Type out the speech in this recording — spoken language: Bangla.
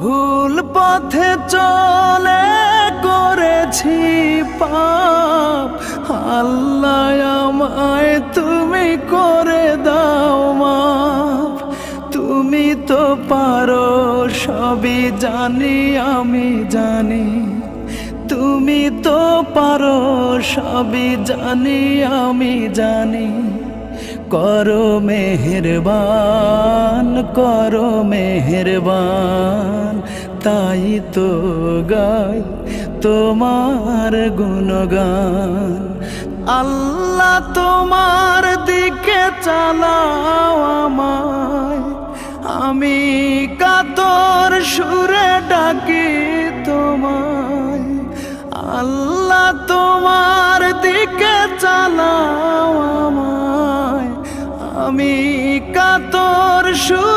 ভুল পথে চলে করেছি পাপ। আল্লাহ আমায় তুমি করে দাও মাপ। তুমি তো পারো, সবই জানি, আমি জানি। তুমি তো পারো, সবই জানি, আমি জানি। করো মেহেরবান করো মেহেরবান। তাই তো গাই তোমার গুণগান। আল্লাহ তোমার দিকে চালাও আমায়। আমি কাতর সুরে ডাকি তোমায়। আল্লাহ তোমার দিকে চালাও আমায়। আমি কাতর সুর